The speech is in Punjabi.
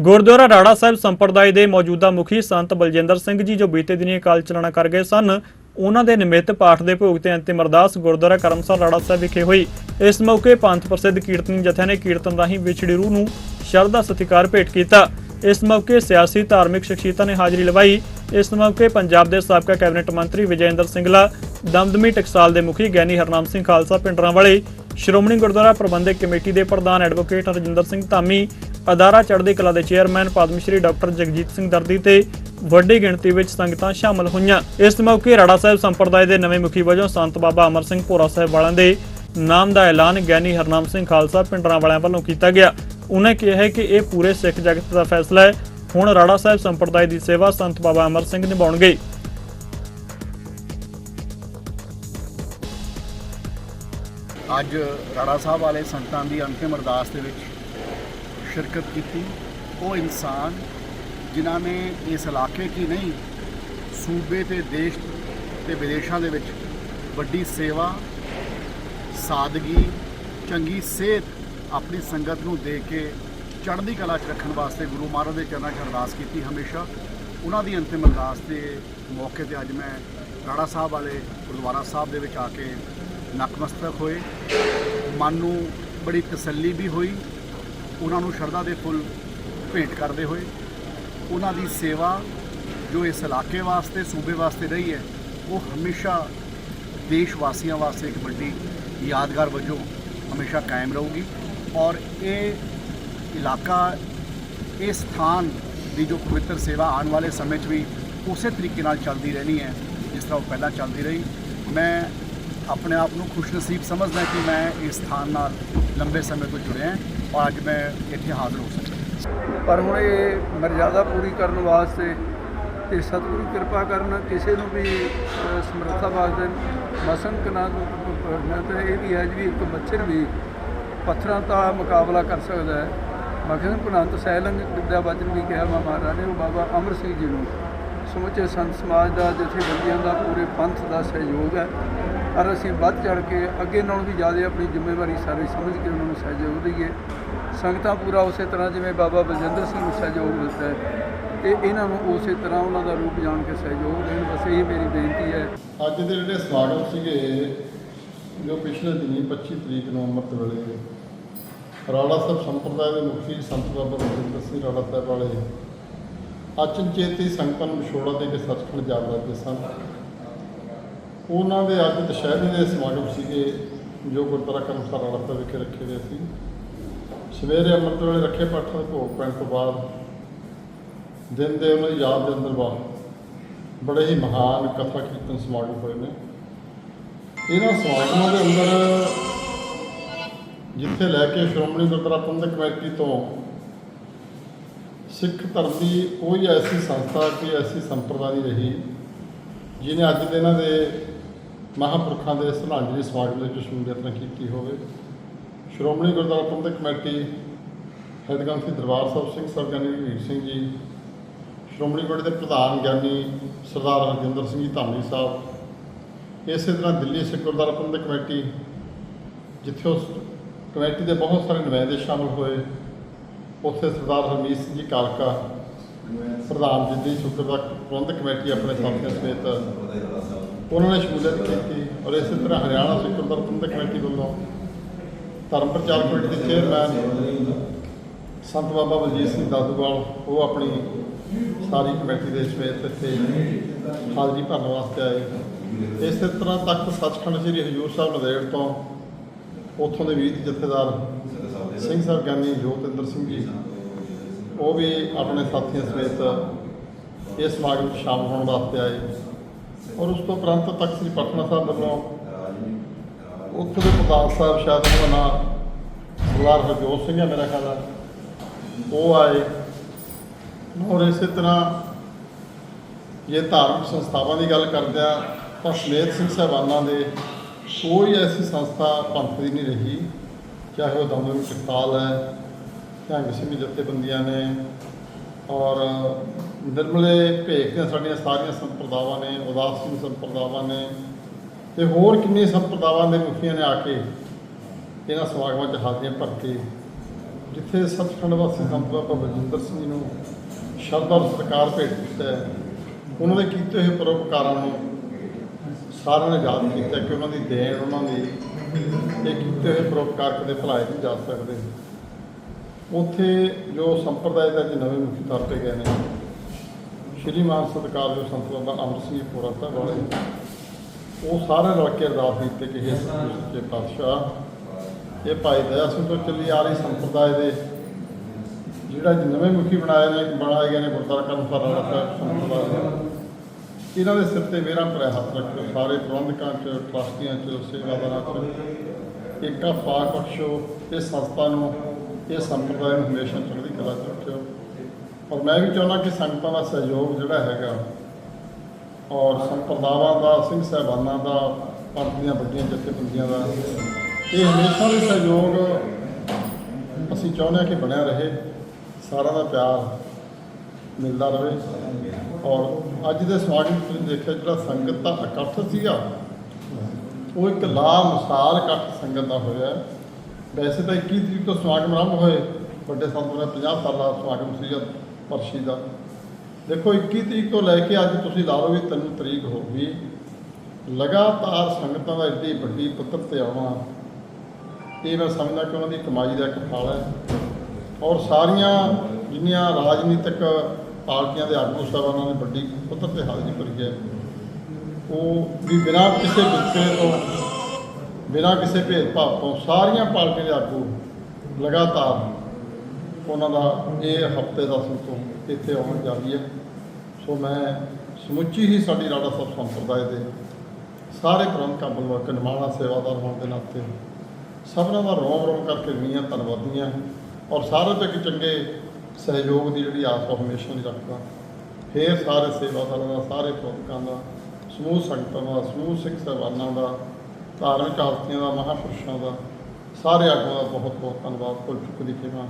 ਗੁਰਦੁਆਰਾ ਰਾੜਾ ਸਾਹਿਬ ਸੰਪਰਦਾਇ ਦੇ ਮੌਜੂਦਾ ਮੁਖੀ ਸੰਤ ਬਲਜਿੰਦਰ ਸਿੰਘ ਜੀ ਜੋ ਬੀਤੇ ਦਿਨੀ ਅਕਾਲ ਚਲਾਣਾ ਕਰ ਗਏ ਸਨ, ਉਹਨਾਂ ਦੇ ਨਿਮਿਤ ਪਾਠ ਦੇ ਭੋਗ ਤੇ ਅੰਤਿਮ ਅਰਦਾਸ ਗੁਰਦੁਆਰਾ ਕਰਮਸਰ ਰਾੜਾ ਸਾਹਿਬ ਵਿਖੇ ਹੋਈ। ਇਸ ਮੌਕੇ ਪੰਥ ਪ੍ਰਸਿੱਧ ਕੀਰਤਨੀ ਜਥਿਆਂ ਨੇ ਕੀਰਤਨ ਰਾਹੀਂ ਵਿਛੜੀ ਰੂਹ ਨੂੰ ਸ਼ਰਧਾ ਸਤਿਕਾਰ ਭੇਟ ਕੀਤਾ। ਇਸ ਮੌਕੇ ਸਿਆਸੀ, ਧਾਰਮਿਕ ਸ਼ਖਸੀਅਤਾਂ ਨੇ ਹਾਜ਼ਰੀ ਲਵਾਈ। ਇਸ ਮੌਕੇ ਪੰਜਾਬ ਦੇ ਸਾਬਕਾ ਕੈਬਨਿਟ ਮੰਤਰੀ ਵਿਜੇਂਦਰ ਸਿੰਗਲਾ, ਦਮਦਮੀ ਟਕਸਾਲ ਦੇ ਮੁਖੀ ਗਿਆਨੀ ਹਰਨਾਮ ਸਿੰਘ ਖਾਲਸਾ ਪਿੰਡਰਾਂ ਵਾਲੇ ਸ਼੍ਰੋਮਣੀ ਗੁਰਦੁਆਰਾ ਪ੍ਰਬੰਧਕ ਕਮੇਟੀ ਦੇ ਪ੍ਰਧਾਨ ਐਡਵੋਕੇਟ ਰਜਿੰਦਰ ਸਿੰਘ ਧਾਮੀ ਅਦਾਰਾ ਚੜ੍ਹਦੀ ਕਲਾ ਦੇ ਚੇਅਰਮੈਨ ਪਦਮ ਸ਼੍ਰੀ ਡਾਕਟਰ ਜਗਜੀਤ ਸਿੰਘ ਦਰਦੀ ਤੇ ਵੱਡੀ ਗਿਣਤੀ ਵਿੱਚ ਸੰਗਤਾਂ ਸ਼ਾਮਲ ਹੋਈਆਂ। ਇਸ ਮੌਕੇ ਰਾੜਾ ਸਾਹਿਬ ਸੰਪਰਦਾਇ ਦੇ ਨਵੇਂ ਮੁਖੀ ਵਜੋਂ ਸੰਤ ਬਾਬਾ ਅਮਰ ਸਿੰਘ ਭੋਰਾ ਸਾਹਿਬ ਵਾਲਿਆਂ ਦੇ ਨਾਮ ਦਾ ਐਲਾਨ ਗਿਆਨੀ ਹਰਨਾਮ ਸਿੰਘ ਖਾਲਸਾ ਪਿੰਡਰਾਂ ਵਾਲਿਆਂ ਵੱਲੋਂ ਕੀਤਾ ਗਿਆ। ਉਹਨਾਂ ਕਿਹਾ ਕਿ ਇਹ ਪੂਰੇ ਸਿੱਖ ਜਗਤ ਦਾ ਫੈਸਲਾ ਹੈ। ਹੁਣ ਰਾੜਾ ਸਾਹਿਬ ਸੰਪਰਦਾਇ ਦੀ ਸੇਵਾ ਸੰਤ ਬਾਬਾ ਅਮਰ ਸਿੰਘ ਨਿਭਾਉਣਗੇ। ਅੱਜ ਰਾੜਾ ਸਾਹਿਬ ਵਾਲੇ ਸੰਤਾਂ ਦੀ ਅੰਤਿਮ ਅਰਦਾਸ ਦੇ ਵਿੱਚ ਸ਼ਿਰਕਤ ਕੀਤੀ। ਉਹ ਇਨਸਾਨ ਜਿਨ੍ਹਾਂ ਨੇ ਇਸ ਇਲਾਕੇ 'ਚ ਹੀ ਨਹੀਂ, ਸੂਬੇ ਤੇ ਦੇਸ਼ ਤੇ ਵਿਦੇਸ਼ਾਂ ਦੇ ਵਿੱਚ ਵੱਡੀ ਸੇਵਾ, ਸਾਦਗੀ, ਚੰਗੀ ਸਿਹਤ ਆਪਣੀ ਸੰਗਤ ਨੂੰ ਦੇ ਕੇ ਚੜ੍ਹਦੀ ਕਲਾ 'ਚ ਰੱਖਣ ਵਾਸਤੇ ਗੁਰੂ ਮਹਾਰਾਜ ਦੇ ਚਰਨਾਂ 'ਚ ਅਰਦਾਸ ਕੀਤੀ ਹਮੇਸ਼ਾ। ਉਹਨਾਂ ਦੀ ਅੰਤਿਮ ਅਰਦਾਸ ਦੇ ਮੌਕੇ ਤੇ ਅੱਜ ਮੈਂ ਰਾੜਾ ਸਾਹਿਬ ਵਾਲੇ ਗੁਰਦੁਆਰਾ ਸਾਹਿਬ ਦੇ ਵਿੱਚ ਆ ਕੇ ਨਤਮਸਤਕ ਹੋਏ। ਮਨ ਨੂੰ ਬੜੀ ਤਸੱਲੀ ਵੀ ਹੋਈ। ਉਹਨਾਂ ਨੂੰ ਸ਼ਰਧਾ ਦੇ ਫੁੱਲ ਭੇਂਟ ਕਰਦੇ ਹੋਏ ਉਹਨਾਂ ਦੀ ਸੇਵਾ ਜੋ ਇਸ ਇਲਾਕੇ ਵਾਸਤੇ, ਸੂਬੇ ਵਾਸਤੇ ਰਹੀ ਹੈ, ਉਹ ਹਮੇਸ਼ਾ ਦੇਸ਼ ਵਾਸੀਆਂ ਵਾਸਤੇ ਇੱਕ ਵੱਡੀ ਯਾਦਗਾਰ ਵਜੋਂ ਹਮੇਸ਼ਾ ਕਾਇਮ ਰਹੂਗੀ ਔਰ ਇਹ ਇਲਾਕਾ, ਇਹ ਸਥਾਨ ਦੀ ਜੋ ਪਵਿੱਤਰ ਸੇਵਾ ਆਉਣ ਵਾਲੇ ਸਮੇਂ 'ਚ ਵੀ ਉਸੇ ਤਰੀਕੇ ਨਾਲ ਚੱਲਦੀ ਰਹਿਣੀ ਹੈ, ਜਿਸ ਤਰ੍ਹਾਂ ਉਹ ਪਹਿਲਾਂ ਚੱਲਦੀ ਰਹੀ। ਮੈਂ ਆਪਣੇ ਆਪ ਨੂੰ ਖੁਸ਼ਨਸੀਬ ਸਮਝਦਾ ਕਿ ਮੈਂ ਇਸ ਸਥਾਨ ਨਾਲ ਲੰਬੇ ਸਮੇਂ ਤੋਂ ਜੁੜਿਆ ਔਰ ਅੱਜ ਮੈਂ ਇੱਥੇ ਹਾਜ਼ਰ ਹੋ ਸਕਿਆ ਪਰ ਹੁਣ ਇਹ ਮਰਜ਼ਾਦਾ ਪੂਰੀ ਕਰਨ ਵਾਸਤੇ ਤੇ ਸਤਿਗੁਰੂ ਕਿਰਪਾ ਕਰਨ ਕਿਸੇ ਨੂੰ ਵੀ ਸਮਰੱਥਾ ਵਾਸਤੇ ਮਸਨ ਨਾ ਕਰਨਾ ਤੇ ਇਹ ਵੀ ਹੈ ਜੀ ਵੀ ਇੱਕ ਮੱਛਰ ਵੀ ਪੱਥਰਾਂ ਦਾ ਮੁਕਾਬਲਾ ਕਰ ਸਕਦਾ ਹੈ। ਮਖਨ ਭਨੰਤ ਸੈਲੰਗ ਵਿਦਿਆ ਵਚਨ ਵੀ ਕਿਹਾ ਮਾ ਮਹਾਰਾਜ ਨੇ ਉਹ ਬਾਬਾ ਅਮਰ ਸਿੰਘ ਜੀ ਨੂੰ, ਸਮੁੱਚੇ ਸੰਤ ਸਮਾਜ ਦਾ ਜਥੇਬੰਦੀਆਂ ਦਾ ਪੂਰੇ ਪੰਥ ਦਾ ਸਹਿਯੋਗ ਹੈ। ਔਰ ਅਸੀਂ ਵੱਧ ਚੜ ਕੇ ਅੱਗੇ ਨਾਲੋਂ ਵੀ ਜ਼ਿਆਦਾ ਆਪਣੀ ਜ਼ਿੰਮੇਵਾਰੀ ਸਾਰੇ ਸਮਝ ਕੇ ਉਹਨਾਂ ਨੂੰ ਸਹਿਯੋਗ ਦਈਏ। ਸੰਗਤਾਂ ਪੂਰਾ ਉਸੇ ਤਰ੍ਹਾਂ ਜਿਵੇਂ ਬਾਬਾ ਬਲਜਿੰਦਰ ਸਿੰਘ ਨੂੰ ਸਹਿਯੋਗ ਦਿੱਤਾ ਹੈ ਤੇ ਇਹਨਾਂ ਨੂੰ ਉਸੇ ਤਰ੍ਹਾਂ ਉਹਨਾਂ ਦਾ ਰੂਪ ਜਾਣ ਕੇ ਸਹਿਯੋਗ ਦੇਣ। ਬਸ ਇਹ ਮੇਰੀ ਬੇਨਤੀ ਹੈ। ਅੱਜ ਦੇ ਜਿਹੜੇ ਸਮਾਗਮ ਸੀਗੇ, ਜੋ ਪਿਛਲੇ ਦਿਨੀ 25 ਤਰੀਕ ਨੂੰ ਅੰਮ੍ਰਿਤ ਵੇਲੇ ਰਾੜਾ ਸਾਹਿਬ ਸੰਪਰਦਾਇ ਦੇ ਮੁਖੀ ਸੰਤ ਬਾਬਾ ਬਲਜਿੰਦਰ ਸਿੰਘ ਰਾੜਾ ਸਾਹਿਬ ਵਾਲੇ ਅਚਨਚੇਤੀ ਸੰਗਤਾਂ ਨੂੰ ਵਿਛੋੜਾ ਦੇ ਕੇ ਸੱਚਖੰਡ ਜਾ ਰਹੇ ਸਨ। ਉਹਨਾਂ ਦੇ ਅੱਜ ਦੁਸ਼ਹਿਰੇ ਦੇ ਸਮਾਗਮ ਸੀਗੇ, ਜੋ ਗੁਰਦੁਆਰਾ ਕਰਮਸਰ ਰਾੜਾ ਵਿਖੇ ਰੱਖੇ ਗਏ ਸੀ। ਸਵੇਰੇ ਅੰਮ੍ਰਿਤ ਵੇਲੇ ਰੱਖੇ ਪਾਠਾਂ ਦੇ ਭੋਗ ਪੈਣ ਤੋਂ ਬਾਅਦ, ਦਿਨ ਦੇ ਉਹਨਾਂ ਦੀ ਯਾਦ ਦੇ ਅੰਦਰ ਵਾ ਬੜੇ ਹੀ ਮਹਾਨ ਕਥਾ ਕੀਰਤਨ ਸਮਾਗਮ ਹੋਏ ਨੇ। ਇਹਨਾਂ ਸਮਾਗਮਾਂ ਦੇ ਅੰਦਰ ਜਿੱਥੇ ਲੈ ਕੇ ਸ਼੍ਰੋਮਣੀ ਗੁਰਦੁਆਰਾ ਪ੍ਰਬੰਧਕ ਕਮੇਟੀ ਤੋਂ ਸਿੱਖ ਧਰਮ ਦੀ ਕੋਈ ਐਸੀ ਸੰਸਥਾ, ਕੋਈ ਐਸੀ ਸੰਪਰਦਾ ਨਹੀਂ ਰਹੀ, ਜਿਹਨੇ ਅੱਜ ਦੇ ਇਹਨਾਂ ਦੇ ਮਹਾਂਪੁਰਖਾਂ ਦੇ ਸ਼ਰਧਾਂਜਲੀ ਸਮਾਗਮ ਦੇ ਵਿੱਚ ਸ਼ਮੂਲੀਅਤ ਨਾ ਕੀਤੀ ਹੋਵੇ। ਸ਼੍ਰੋਮਣੀ ਗੁਰਦੁਆਰਾ ਪ੍ਰਬੰਧਕ ਕਮੇਟੀ ਹੈਦਗੰਸੀ ਦਰਬਾਰ ਸਾਹਿਬ ਸਿੰਘ ਸਰਗਨੀ ਵੀਰ ਸਿੰਘ ਜੀ, ਸ਼੍ਰੋਮਣੀ ਗੁਰਦੁਆਰੇ ਦੇ ਪ੍ਰਧਾਨ ਗਿਆਨੀ ਸਰਦਾਰ ਹਰਜਿੰਦਰ ਸਿੰਘ ਜੀ ਧਾਮੀ ਸਾਹਿਬ, ਇਸੇ ਤਰ੍ਹਾਂ ਦਿੱਲੀ ਸਿੱਖ ਗੁਰਦੁਆਰਾ ਪ੍ਰਬੰਧਕ ਕਮੇਟੀ, ਜਿੱਥੇ ਉਸ ਕਮੇਟੀ ਦੇ ਬਹੁਤ ਸਾਰੇ ਨੁਮਾਇੰਦੇ ਸ਼ਾਮਲ ਹੋਏ। ਉੱਥੇ ਸਰਦਾਰ ਹਰਮੀਤ ਸਿੰਘ ਜੀ ਕਾਲਕਾ ਪ੍ਰਧਾਨ ਦਿੱਲੀ ਸਿੱਖ ਗੁਰਦੁਆਰਾ ਪ੍ਰਬੰਧਕ ਕਮੇਟੀ ਆਪਣੇ ਸਾਥੀਆਂ ਸਮੇਤ ਉਹਨਾਂ ਨੇ ਸ਼ਮੂਲੀਅਤ ਕੀਤੀ ਔਰ ਇਸੇ ਤਰ੍ਹਾਂ ਹਰਿਆਣਾ ਸਿੱਖ ਗੁਰਦੁਆਰਾ ਪ੍ਰਬੰਧਕ ਕਮੇਟੀ ਵੱਲੋਂ ਧਰਮ ਪ੍ਰਚਾਰ ਕਮੇਟੀ ਦੇ ਚੇਅਰਮੈਨ ਸੰਤ ਬਾਬਾ ਬਲਜੀਤ ਸਿੰਘ ਦਾਦੂਵਾਲ, ਉਹ ਆਪਣੀ ਸਾਰੀ ਕਮੇਟੀ ਦੇ ਸਮੇਤ ਇੱਥੇ ਹਾਜ਼ਰੀ ਭਰਨ ਵਾਸਤੇ ਆਏ। ਇਸੇ ਤਰ੍ਹਾਂ ਤਖ਼ਤ ਸੱਚਖੰਡ ਸ੍ਰੀ ਹਜੂਰ ਸਾਹਿਬ ਨਦੇੜ ਤੋਂ ਉੱਥੋਂ ਦੇ ਵੀਰ ਜਥੇਦਾਰ ਸਿੰਘ ਸਾਹਿਬ ਗਿਆਨੀ ਜੋਤਿੰਦਰ ਸਿੰਘ ਜੀ ਉਹ ਵੀ ਆਪਣੇ ਸਾਥੀਆਂ ਸਮੇਤ ਇਸ ਸਮਾਗਮ ਵਿੱਚ ਸ਼ਾਮਲ ਹੋਣ ਵਾਸਤੇ ਆਏ। ਔਰ ਉਸ ਤੋਂ ਉਪਰੰਤ ਤੱਕ ਸ੍ਰੀ ਪਟਨਾ ਸਾਹਿਬ ਵੱਲੋਂ ਉੱਥੋਂ ਦੇ ਪ੍ਰਧਾਨ ਸਾਹਿਬ ਸ਼ਾਇਦ ਉਹਨਾਂ ਦਾ ਸਰਦਾਰ ਹਰਜੋਤ ਸਿੰਘ ਹੈ ਮੇਰਾ ਖਿਆਲ ਹੈ ਉਹ ਆਏ। ਔਰ ਇਸੇ ਤਰ੍ਹਾਂ ਜੇ ਧਾਰਮਿਕ ਸੰਸਥਾਵਾਂ ਦੀ ਗੱਲ ਕਰਦੇ ਆ ਤਾਂ ਸਮੇਤ ਸਿੰਘ ਸਾਹਿਬਾਨਾਂ ਦੇ ਕੋਈ ਐਸੀ ਸੰਸਥਾ ਪੰਥ ਦੀ ਨਹੀਂ ਰਹੀ, ਚਾਹੇ ਉਹ ਦਮਦਮੀ ਟਕਸਾਲ ਹੈ ਢੰਗ ਸਿੰਘ ਜਥੇਬੰਦੀਆਂ ਨੇ ਔਰ ਨਿਰਮਲੇ ਭੇਖ ਦੀਆਂ ਸਾਡੀਆਂ ਸਾਰੀਆਂ ਸੰਪਰਦਾਵਾਂ ਨੇ, ਉਦਾਸ ਸਿੰਘ ਸੰਪਰਦਾਵਾਂ ਨੇ ਤੇ ਹੋਰ ਕਿੰਨੀ ਸੰਪਰਦਾਵਾਂ ਦੇ ਮੁਖੀਆਂ ਨੇ ਆ ਕੇ ਇਹਨਾਂ ਸਮਾਗਮਾਂ 'ਚ ਹਾਜ਼ਰੀਆਂ ਭਰ ਕੇ, ਜਿੱਥੇ ਸਤਖੰਡ ਵਾਸੀ ਸੰਤ ਬਾਬਾ ਬਲਜਿੰਦਰ ਸਿੰਘ ਜੀ ਨੂੰ ਸ਼ਰਧਾ ਸਤਿਕਾਰ ਭੇਟ ਕੀਤਾ ਉਹਨਾਂ ਦੇ ਕੀਤੇ ਹੋਏ ਪਰਉਪਕਾਰਾਂ ਨੂੰ ਸਾਰਿਆਂ ਨੇ ਯਾਦ ਕੀਤਾ ਕਿ ਉਹਨਾਂ ਦੀ ਦੇਣ, ਉਹਨਾਂ ਦੀ ਇਹ ਕੀਤੇ ਹੋਏ ਪਰਉਪਕਾਰ ਕਦੇ ਭੁਲਾਏ ਨਹੀਂ ਜਾ ਸਕਦੇ। ਉੱਥੇ ਜੋ ਸੰਪਰਦਾਇ ਦਾ ਨਵੇਂ ਮੁਖੀ ਤਰਤੇ ਗਏ ਨੇ, ਸ਼੍ਰੀ ਮਾਨ ਸਤਿਕਾਰ ਜੋ ਸੰਤ ਬਾਬਾ ਅੰਮ੍ਰਿਤ ਸਿੰਘ ਜੀ ਪੂਰਾ ਸਾਹਿਬ ਵਾਲੇ, ਉਹ ਸਾਰੇ ਰਲ ਕੇ ਅਰਦਾਸ ਕੀਤੀ ਕਿ ਇਹ ਸੱਚੇ ਪਾਤਸ਼ਾਹ, ਇਹ ਭਾਈ ਦਇਆ ਸਿੰਘ ਤੋਂ ਚੱਲੀ ਆ ਰਹੀ ਸੰਪਰਦਾਇ ਦੇ ਜਿਹੜਾ ਜੀ ਨਵੇਂ ਮੁਖੀ ਬਣਾਏ ਨੇ, ਬਣਾਏ ਗਏ ਨੇ ਗੁਰਦੁਆਰਾ ਕਰਨ ਵਾਲਾ ਸਾਹਿਬ ਸੰਪਰਦਾਇ ਇਹਨਾਂ ਦੇ ਸਿਰ ਤੇ ਮੇਰਾ ਭਰਾ ਹੱਥ ਰੱਖਿਓ, ਸਾਰੇ ਪ੍ਰਬੰਧਕਾਂ ਚ, ਟਰਸਟੀਆਂ ਚ, ਸੇਵਾਦਾਰਾਂ ਚ, ਏਕਾ ਪਾਕ ਬਖਸ਼ੋ ਇਸ ਸੰਸਥਾ ਨੂੰ ਇਹ ਸੰਪਰਦਾਇ ਨੂੰ ਹਮੇਸ਼ਾ ਚੜ੍ਹਦੀ ਕਲਾ ਚ ਰੱਖਿਓ। ਔਰ ਮੈਂ ਵੀ ਚਾਹੁੰਦਾ ਕਿ ਸੰਗਤਾਂ ਦਾ ਸਹਿਯੋਗ ਜਿਹੜਾ ਹੈਗਾ, ਔਰ ਸੰਪਰਦਾਵਾਂ ਦਾ, ਸਿੰਘ ਸਾਹਿਬਾਨਾਂ ਦਾ ਪੰਥ ਦੀਆਂ ਵੱਡੀਆਂ ਜਥੇਬੰਦੀਆਂ ਦਾ, ਇਹ ਹਮੇਸ਼ਾ ਲਈ ਸਹਿਯੋਗ ਅਸੀਂ ਚਾਹੁੰਦੇ ਹਾਂ ਕਿ ਬਣਿਆ ਰਹੇ, ਸਾਰਿਆਂ ਦਾ ਪਿਆਰ ਮਿਲਦਾ ਰਹੇ। ਔਰ ਅੱਜ ਦੇ ਸਵਾਗਤ ਤੁਸੀਂ ਦੇਖਿਆ ਜਿਹੜਾ ਸੰਗਤ ਦਾ ਇਕੱਠ ਸੀਗਾ, ਉਹ ਇੱਕ ਲਾ ਮਿਸਾਲ ਇਕੱਠ ਸੰਗਤ ਦਾ ਹੋਇਆ। ਵੈਸੇ ਤਾਂ 21 ਤਰੀਕ ਤੋਂ ਸਮਾਗਮ ਆਰੰਭ ਹੋਏ, ਵੱਡੇ ਸੰਤ ਦਾ 50 ਸਾਲਾ ਸਮਾਗਮ ਸੀਗਾ ਪਰਸ਼ੀ ਦਾ। ਦੇਖੋ 21 ਤਰੀਕ ਤੋਂ ਲੈ ਕੇ ਅੱਜ ਤੁਸੀਂ ਲਾ ਲਓ ਵੀ 3 ਤਰੀਕ ਹੋ ਗਈ। ਲਗਾਤਾਰ ਸੰਗਤਾਂ ਦਾ ਇੱਡੀ ਵੱਡੀ ਪੁੱਤਰ ਤੇ ਆਉਣਾ, ਇਹ ਮੈਂ ਸਮਝਦਾ ਕਿ ਉਹਨਾਂ ਦੀ ਕਮਾਈ ਦਾ ਇੱਕ ਫਲ ਹੈ। ਔਰ ਸਾਰੀਆਂ ਜਿੰਨੀਆਂ ਰਾਜਨੀਤਿਕ ਪਾਰਟੀਆਂ ਦੇ ਆਗੂ ਸਾਹਿਬਾਨਾਂ ਨੇ ਵੱਡੀ ਪੁੱਤਰ ਤੇ ਹਾਜ਼ਰੀ ਭਰੀ ਹੈ। ਉਹ ਵੀ ਬਿਨਾਂ ਕਿਸੇ ਵਿਤਕਰੇ ਤੋਂ ਬਿਨਾਂ ਕਿਸੇ ਭੇਦਭਾਵ ਤੋਂ ਸਾਰੀਆਂ ਪਾਰਟੀਆਂ ਦੇ ਆਗੂ ਲਗਾਤਾਰ ਉਹਨਾਂ ਦਾ ਇਹ ਹਫ਼ਤੇ ਦਾ ਤੋਂ ਇੱਥੇ ਆਉਣ ਜਾਰੀ ਹੈ। ਸੋ ਮੈਂ ਸਮੁੱਚੀ ਹੀ ਸਾਡੀ ਰਾੜਾ ਸਾਹਿਬ ਸੰਪਰਦਾਇ ਦੇ ਸਾਰੇ ਪ੍ਰਬੰਧਕਾਂ ਵੱਲੋਂ ਇੱਕ ਨਿਮਾਣਾ ਸੇਵਾਦਾਰ ਹੋਣ ਦੇ ਨਾਤੇ ਸਭਨਾਂ ਦਾ ਰੋਮ ਰੋਮ ਕਰਕੇ ਨੀਆਂ ਧੰਨਵਾਦੀਆਂ ਔਰ ਸਾਰੇ ਤੋਂ ਇੱਕ ਚੰਗੇ ਸਹਿਯੋਗ ਦੀ ਜਿਹੜੀ ਆਸ ਉਹ ਹਮੇਸ਼ਾ ਨਹੀਂ ਰੱਖਦਾ। ਫੇਰ ਸਾਰੇ ਸੇਵਾਦਾਰਾਂ ਦਾ, ਸਾਰੇ ਪ੍ਰਬੰਧਕਾਂ ਦਾ, ਸਮੂਹ ਸੰਗਤਾਂ ਦਾ, ਸਮੂਹ ਸਿੱਖ ਸਾਹਿਬਾਨਾਂ ਦਾ ਧਾਰਮਿਕ ਆਸਤੀਆਂ ਦਾ, ਮਹਾਂਪੁਰਸ਼ਾਂ ਦਾ, ਸਾਰੇ ਆਗੂਆਂ ਦਾ ਬਹੁਤ ਬਹੁਤ ਧੰਨਵਾਦ। ਭੁੱਲ ਚੁੱਕ ਦੀ ਖਿਮਾ